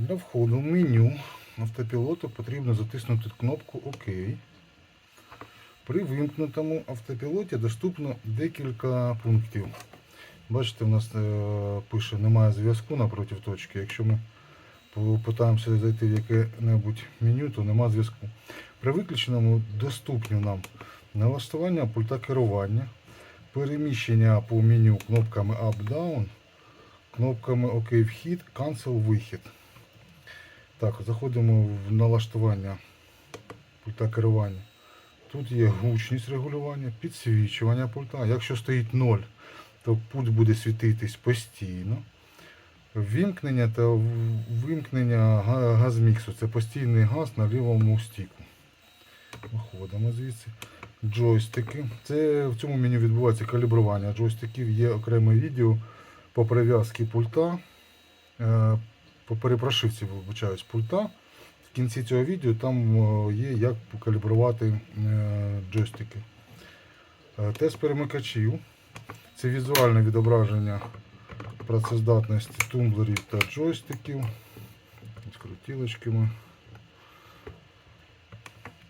Для входу в меню автопілоту потрібно затиснути кнопку ОК. При вимкнутому автопілоті доступно декілька пунктів. Бачите, у нас е, пише немає зв'язку напроти точки. Якщо ми попитаємося зайти в яке-небудь меню, то немає зв'язку. При виключеному доступні нам налаштування пульта керування, переміщення по меню кнопками Up-Down, кнопками ОК вхід, Cancel вихід. Так, заходимо в налаштування пульта керування. Тут є гучність регулювання, підсвічування пульта. Якщо стоїть 0, то пульт буде світитись постійно. Ввімкнення та вимкнення газміксу це постійний газ на лівому стіку. Виходимо звідси. Джойстики. Це в цьому меню відбувається калібрування джойстиків. Є окреме відео по прив'язці пульта. Перепрошивці вибачаюсь, пульта. В кінці цього відео там е, є як покалібрувати е, джойстики. Е, Тест перемикачів. Це візуальне відображення працездатності тумблерів та джойстиків з крутілочками.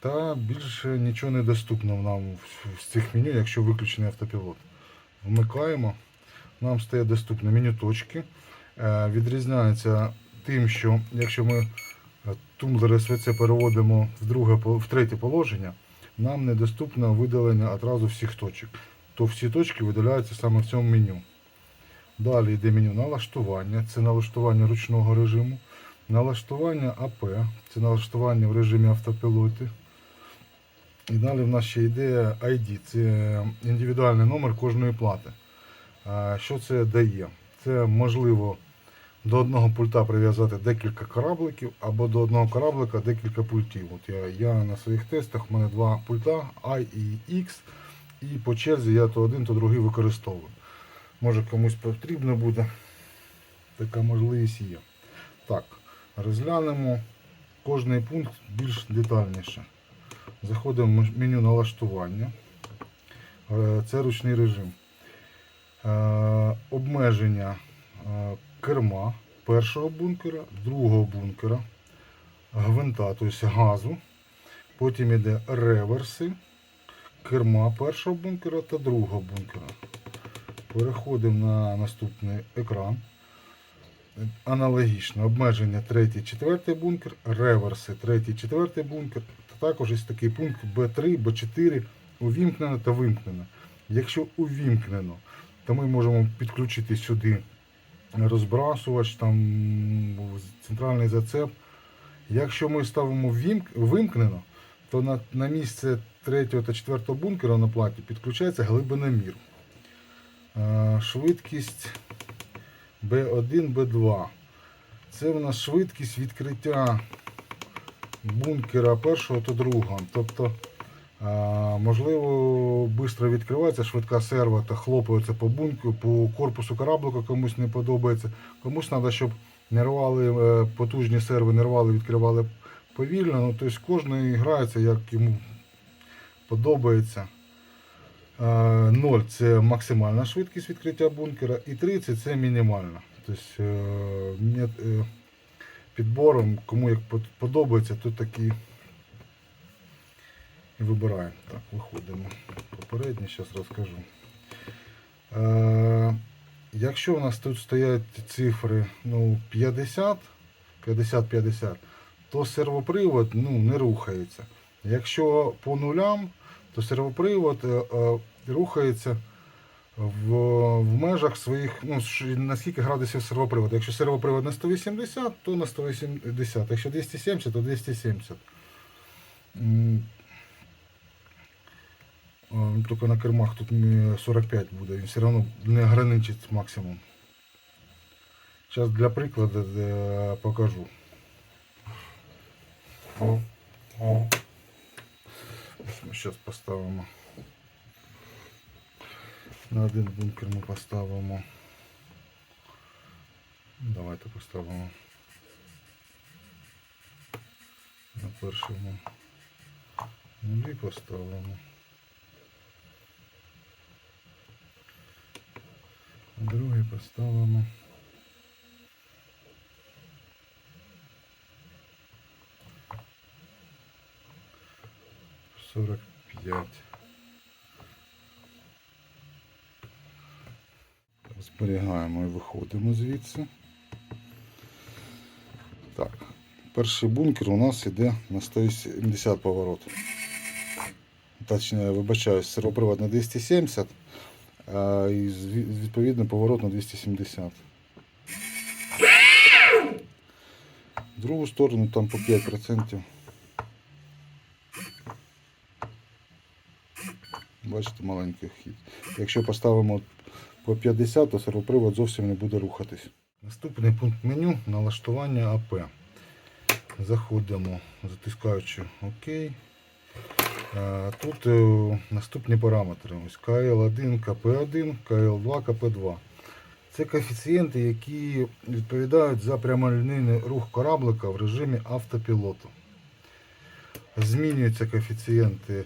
Та більше нічого не доступно нам з цих меню, якщо виключений автопілот. Вмикаємо. Нам стає доступне меню точки. Відрізняється тим, що якщо ми е, тумблер СВЦ переводимо в, друге, в третє положення, нам недоступно видалення одразу всіх точок. То всі точки видаляються саме в цьому меню. Далі йде меню налаштування, це налаштування ручного режиму, налаштування АП, це налаштування в режимі автопілоти. І далі в нас ще йде ID, це індивідуальний номер кожної плати. Що це дає? Це можливо до одного пульта прив'язати декілька корабликів або до одного кораблика декілька пультів. От я, я на своїх тестах, в мене два пульта I і X, і по черзі я то один, то другий використовую. Може комусь потрібно буде. Така можливість є. Так, розглянемо кожний пункт більш детальніше. Заходимо в меню налаштування. Е, Це ручний режим. Е, Обмеження е, керма першого бункера, другого бункера, гвинта, тобто газу. Потім йде реверси, керма першого бункера та другого бункера. Переходимо на наступний екран. Аналогічно обмеження третій, четвертий бункер, реверси, третій, четвертий бункер. Та також є такий пункт B3, B4 увімкнено та вимкнено. Якщо увімкнено, то ми можемо підключити сюди розбрасувач, там центральний зацеп. Якщо ми ставимо вимкнено, то на, на місце третього та четвертого бункера на платі підключається глибиномір. Е, Швидкість B1, B2. Це в нас швидкість відкриття бункера першого та другого. Тобто, можливо, швидко відкривається швидка серва та хлопається по бункеру, по корпусу кораблика комусь не подобається. Комусь треба, щоб не рвали е, потужні серви, не рвали, відкривали повільно. Ну, тобто кожен грається, як йому подобається. 0 це максимальна швидкість відкриття бункера і 30 це мінімальна. Тобто е, е, підбором, кому як подобається, то такі і вибираємо. Так, виходимо. Попереднє, зараз розкажу. Е, Якщо у нас тут стоять цифри ну, 50, 50-50, то сервопривод ну, не рухається. Якщо по нулям, то сервопривод е, е, рухається в, в межах своїх, ну, на градусів сервопривод. Якщо сервопривод на 180, то на 180. Якщо 270, то 270. Е, на кермах тут 45 буде, він все одно не ограничить максимум. Зараз для прикладу покажу. Ми зараз поставимо. На один бункер ми поставимо. Давайте поставимо на першому нулі поставимо. другий поставимо. Сорок п'ять. Зберігаємо і виходимо звідси. Так, перший бункер у нас йде на 170 поворот. Точніше, вибачаю сиропривод на 270 і відповідно поворот на 270. В другу сторону там по 5%. Бачите, маленький хід. Якщо поставимо по 50, то сервопривод зовсім не буде рухатись. Наступний пункт меню налаштування АП. Заходимо, затискаючи ОК. Е, Тут е, наступні параметри. Ось КЛ1, КП1, КЛ2, КП2. Це коефіцієнти, які відповідають за прямолінійний рух кораблика в режимі автопілоту. Змінюються коефіцієнти.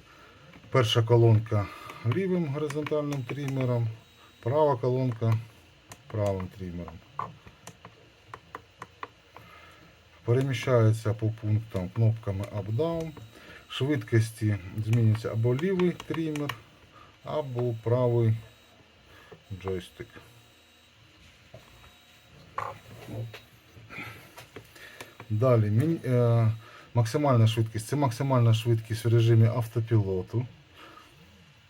Перша колонка лівим горизонтальним трімером, права колонка правим трімером. Переміщаються по пунктам кнопками Up-Down. Швидкості змінюється або лівий трімер, або правий джойстик. Далі е, максимальна швидкість. Це максимальна швидкість в режимі автопілоту.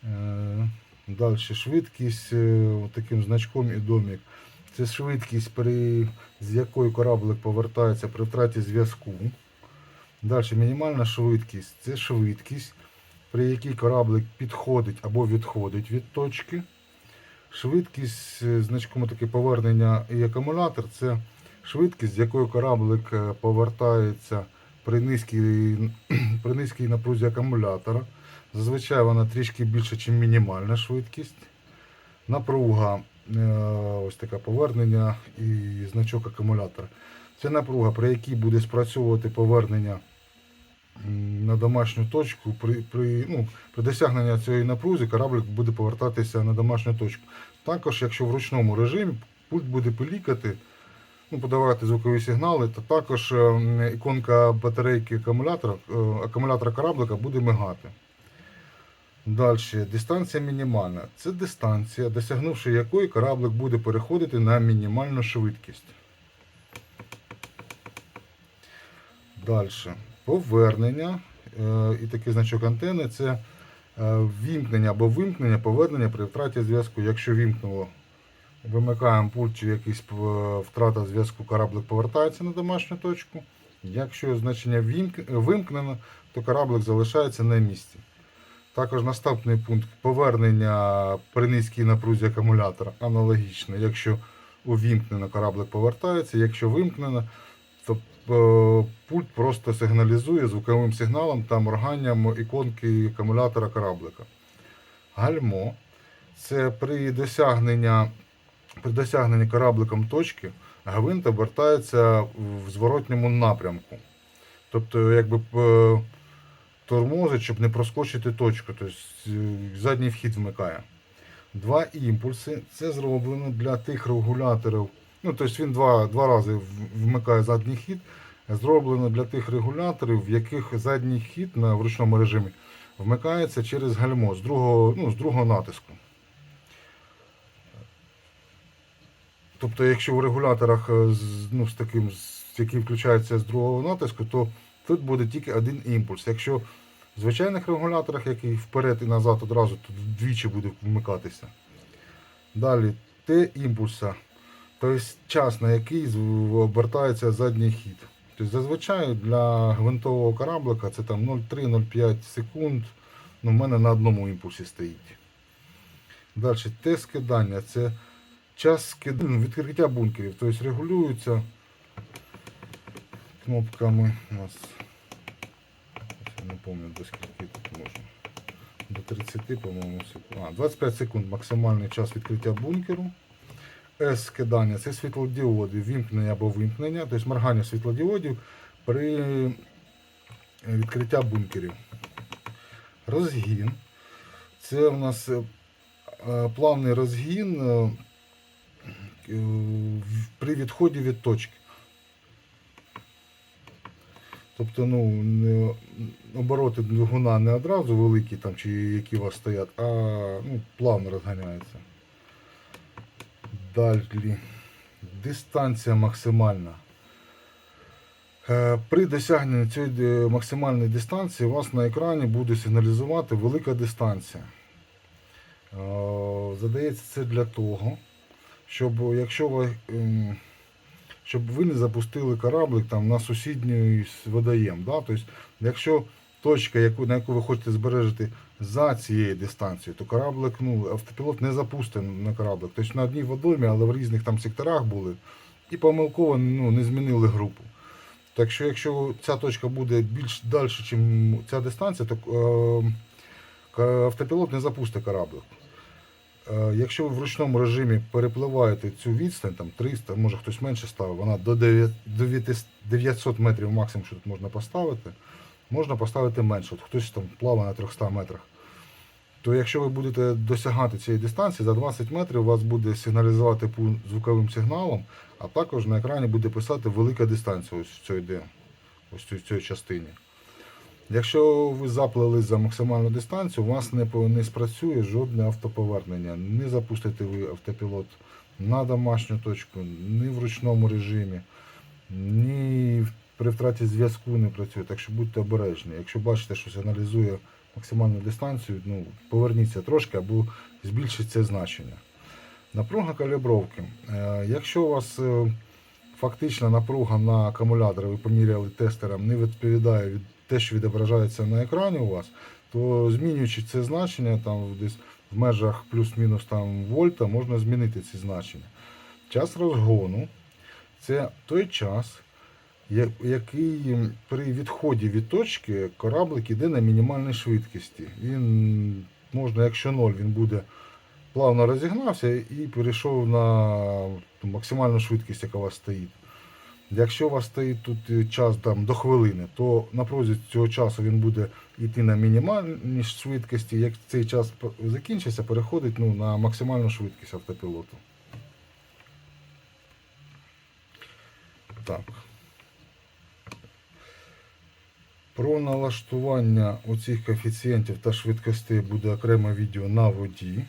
Е, Далі швидкість е, таким значком і домік. Це швидкість, при, з якою кораблик повертається при втраті зв'язку. Далі мінімальна швидкість це швидкість, при якій кораблик підходить або відходить від точки. Швидкість е, значком таке повернення і акумулятор це швидкість, з якою кораблик е, повертається при низькій, при низькій напрузі акумулятора. Зазвичай вона трішки більше, ніж мінімальна швидкість. Напруга, е, ось таке повернення і значок акумулятора. Це напруга, при якій буде спрацьовувати повернення на домашню точку. При, при, ну, при досягненні цієї напруги кораблик буде повертатися на домашню точку. Також, якщо в ручному режимі пульт буде пилікати, ну, подавати звукові сигнали, то також е, іконка батарейки акумулятора, е, акумулятора кораблика буде мигати. Далі, дистанція мінімальна. Це дистанція, досягнувши якої кораблик буде переходити на мінімальну швидкість. Далі. Повернення. е, І такий значок антени це е, вімкнення або вимкнення, повернення при втраті зв'язку. Якщо вімкнуло, вимикаємо пульт чи якийсь е, втрата зв'язку, кораблик повертається на домашню точку. Якщо значення вимкнено, то кораблик залишається на місці. Також наступний пункт повернення при низькій напрузі акумулятора аналогічно. Якщо увімкнено, кораблик повертається, якщо вимкнено, то пульт просто сигналізує звуковим сигналом та морганням іконки акумулятора кораблика. Гальмо це при досягненні, при досягненні корабликом точки гвинт обертається в зворотньому напрямку. Тобто, якби е, тормозить, щоб не проскочити точку. Тобто е, задній вхід вмикає. Два імпульси. Це зроблено для тих регуляторів. Ну, тобто він два, два рази вмикає задній хід. Зроблено для тих регуляторів, в яких задній хід на в ручному режимі вмикається через гальмо з другого, ну, з другого натиску. Тобто, якщо в регуляторах е, ну, з таким, який включається з другого натиску, то тут буде тільки один імпульс. Якщо в звичайних регуляторах, який вперед і назад одразу тут двічі буде вмикатися. Далі Т імпульса, тобто час, на який обертається задній хід. Тобто зазвичай для гвинтового кораблика це там 0,3-0,5 секунд. Ну, в мене на одному імпульсі стоїть. Далі Т скидання це час скидання, ну, відкриття бункерів. Тобто регулюється кнопками у нас. Я не пам'ятаю до скільки тут можна. До 30, по-моєму, секунд. А, 25 секунд максимальний час відкриття бункеру. С скидання це світлодіоди, вімкнення або вимкнення, тобто моргання світлодіодів при е, відкриття бункерів. Розгін. Це у нас е, плавний розгін е, при відході від точки. Тобто, ну, обороти двигуна не одразу великі, там, чи які у вас стоять, а ну, плавно розганяється. Далі. Дистанція максимальна. Е, При досягненні цієї е, максимальної дистанції у вас на екрані буде сигналізувати велика дистанція. Е, Задається це для того, щоб якщо ви, ем, щоб ви не запустили кораблик там, на сусідній водоєм. Да? Тобто, якщо точка, яку, на яку ви хочете збережати за цією дистанцією, то кораблик, ну, автопілот не запустить на кораблик. Тобто на одній водоймі, але в різних там секторах були, і помилково ну, не змінили групу. Так що, якщо ця точка буде більш далі, ніж ця дистанція, то е, автопілот не запустить кораблик. Е, Якщо ви в ручному режимі перепливаєте цю відстань, там 300, може хтось менше ставив, вона до 900 метрів максимум, що тут можна поставити, можна поставити менше. От хтось там плаває на 300 метрах. То якщо ви будете досягати цієї дистанції, за 20 метрів вас буде сигналізувати звуковим сигналом, а також на екрані буде писати велика дистанція ось в цій, ось в цій частині. Якщо ви заплили за максимальну дистанцію, у вас не, не спрацює жодне автоповернення. Не запустите ви автопілот на домашню точку, ні в ручному режимі, ні при втраті зв'язку не працює. Так що будьте обережні. Якщо бачите, що сигналізує максимальну дистанцію, ну, поверніться трошки або збільшіть це значення. Напруга калібровки. Е, Якщо у вас е, фактична напруга на акумуляторі, ви поміряли тестером, не відповідає від те, що відображається на екрані у вас, то змінюючи це значення, там десь в межах плюс-мінус там вольта, можна змінити ці значення. Час розгону це той час, який при відході від точки кораблик іде на мінімальній швидкості. Він можна, якщо 0, він буде плавно розігнався і перейшов на максимальну швидкість, яка у вас стоїть. Якщо у вас стоїть тут е, час там, до хвилини, то на протязі цього часу він буде йти на мінімальній швидкості. Як цей час закінчиться, переходить ну, на максимальну швидкість автопілоту. Так. Про налаштування оцих коефіцієнтів та швидкостей буде окреме відео на воді.